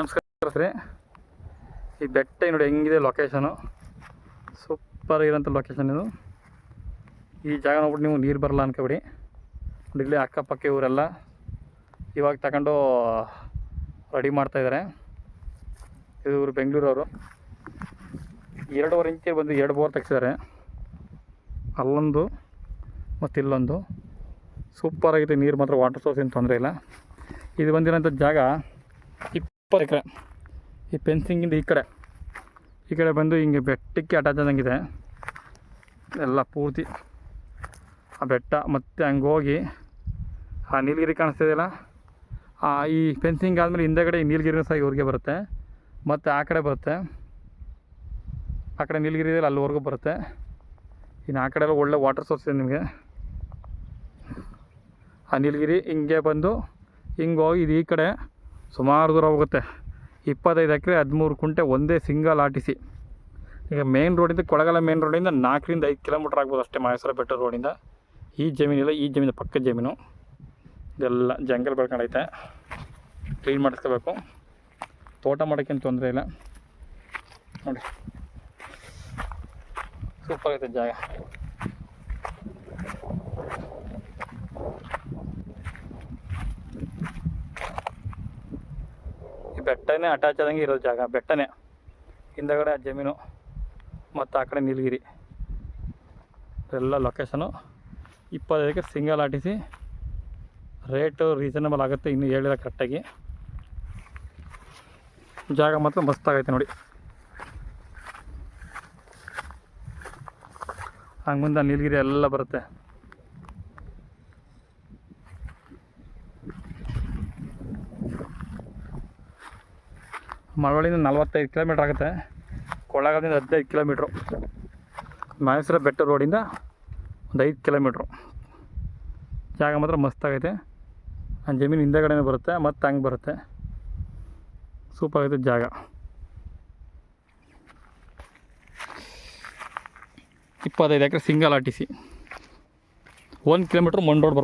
ನಮಸ್ಕಾರ ಸರಿ ಈ ಬೆಟ್ಟ ನೋಡಿ ಹೆಂಗಿದೆ ಲೊಕೇಶನು ಸೂಪರ್ ಇರೋಂಥ ಲೊಕೇಶನ್ ಇದು. ಈ ಜಾಗ ನೋಡ್ಬಿಟ್ಟು ನೀವು ನೀರು ಬರಲ್ಲ ಅನ್ಕೊಬಿಡಿ. ಇಲ್ಲಿ ಅಕ್ಕಪಕ್ಕ ಇವರೆಲ್ಲ ಇವಾಗ ತಗೊಂಡು ರೆಡಿ ಮಾಡ್ತಾಯಿದ್ದಾರೆ ಇವರು ಬೆಂಗಳೂರವರು. ಎರಡೂವರೆ ಇಂಚೆ ಬಂದು ಎರಡು ಬೋರ್ ತೆಗ್ಸಿದ್ದಾರೆ. ಅಲ್ಲೊಂದು ಮತ್ತು ಇಲ್ಲೊಂದು. ಸೂಪರಾಗಿದೆ ನೀರು ಮಾತ್ರ ವಾಟರ್ ಸೋರ್ಸ್ ಏನು ತೊಂದರೆ ಇಲ್ಲ. ಇದು ಬಂದಿರೋಂಥ ಜಾಗ ಇಪ್ಪತ್ತು ಎಕರೆ. ಈ ಪೆನ್ಸಿಂಗಿಂದ ಈ ಕಡೆ. ಈ ಕಡೆ ಬಂದು ಹಿಂಗೆ ಬೆಟ್ಟಕ್ಕೆ ಅಟ್ಯಾಚ್ ಆದಂಗಿದೆ ಎಲ್ಲ ಪೂರ್ತಿ ಆ ಬೆಟ್ಟ ಮತ್ತು ಹಂಗೆ ಹೋಗಿ ಆ ನೀಲಗಿರಿ ಕಾಣಿಸ್ತಿದೆಯಲ್ಲ ಆ ಈ ಫೆನ್ಸಿಂಗ್ ಆದಮೇಲೆ ಹಿಂದೆಗಡೆ ಈ ನೀಲಗಿರಿ ಸಹ ಇವ್ರಿಗೆ ಬರುತ್ತೆ. ಮತ್ತು ಆ ಕಡೆ ಬರುತ್ತೆ. ಆ ಕಡೆ ನೀಲಗಿರಿ ಇದೆಯಲ್ಲ ಅಲ್ಲಿವರೆಗೂ ಬರುತ್ತೆ. ಇನ್ನು ಆ ಕಡೆ ಎಲ್ಲ ಒಳ್ಳೆ ವಾಟರ್ ಸೋರ್ಸ್ ಇದೆ ನಿಮಗೆ. ಆ ನೀಲಗಿರಿ ಹಿಂಗೆ ಬಂದು ಹಿಂಗೆ ಹೋಗಿ ಇದು ಈ ಕಡೆ ಸುಮಾರು ದೂರ ಹೋಗುತ್ತೆ. ಇಪ್ಪತ್ತೈದು ಎಕರೆ, ಹದಿಮೂರು ಕುಂಟೆ ಒಂದೇ ಸಿಂಗಲ್ ಆರ್ ಟಿ ಸಿ ಈಗ ಮೇನ್ ರೋಡಿಂದ ಕೊಳಗಲ ಮೇನ್ ರೋಡಿಂದ ನಾಲ್ಕರಿಂದ ಐದು ಕಿಲೋಮೀಟ್ರ್ ಆಗ್ಬೋದು ಅಷ್ಟೇ ಮಹೇಶ್ವರ ಬೆಟ್ಟ ರೋಡಿಂದ ಈ ಜಮೀನಿಲ್ಲ, ಈ ಜಮೀನು ಪಕ್ಕದ ಜಮೀನು. ಇದೆಲ್ಲ ಜಂಗಲ್ ಬೆಳ್ಕೊಂಡೈತೆ. ಕ್ಲೀನ್ ಮಾಡಿಸ್ಕೋಬೇಕು. ತೋಟ ಮಾಡೋಕ್ಕೇನು ತೊಂದರೆ ಇಲ್ಲ. ನೋಡಿ. ಸೂಪರ್ ಐತೆ ಜಾಗ. ಬೆಟ್ಟನೇ ಅಟ್ಯಾಚ್ ಆದಂಗೆ ಇರೋ ಜಾಗ, ಬೆಟ್ಟನೇ. ಹಿಂದಗಡೆ ಜಮೀನು, ಮತ್ತು ಆ ಕಡೆ ನೀಲಗಿರಿ. ಎಲ್ಲ ಲೊಕೇಶನು ಇಪ್ಪತ್ತೈದಕ್ಕೆ single R T C rate reasonable ಆಗುತ್ತೆ ಇನ್ನು ಹೇಳಿಲ್ಲ ಕರೆಕ್ಟಾಗಿ ಜಾಗ ಮಾತ್ರ ಮಸ್ತಾಗೈತೆ ನೋಡಿ. ಹಂಗೆ ಮುಂದೆ ನೀಲಗಿರಿ ಎಲ್ಲ ಬರುತ್ತೆ. ಮಳವಳ್ಳಿಯಿಂದ ನಲ್ವತ್ತೈದು ಕಿಲೋಮೀಟ್ರ್ ಆಗುತ್ತೆ. ಕೊಳ್ಳಗಾಲದಿಂದ ಹದಿನೈದು ಕಿಲೋಮೀಟ್ರು. ಮಹೇಶ್ವರ ಬೆಟ್ಟ ರೋಡಿಂದ ಒಂದು ಐದು ಕಿಲೋಮೀಟ್ರು. ಜಾಗ ಮಾತ್ರ ಮಸ್ತಾಗೈತೆ ಆ ಜಮೀನು ಹಿಂದೆಗಡೆನೇ ಬರುತ್ತೆ, ಮತ್ತು ಹಂಗೆ ಬರುತ್ತೆ. ಸೂಪರ್ ಆಗುತ್ತೆ ಜಾಗ. ಇಪ್ಪತ್ತೈದು ಎಕರೆ ಸಿಂಗಲ್ ಆರ್ ಟಿ ಸಿ. ಒಂದು ಕಿಲೋಮೀಟ್ರ್ ಮಣ್ಣು ರೋಡ್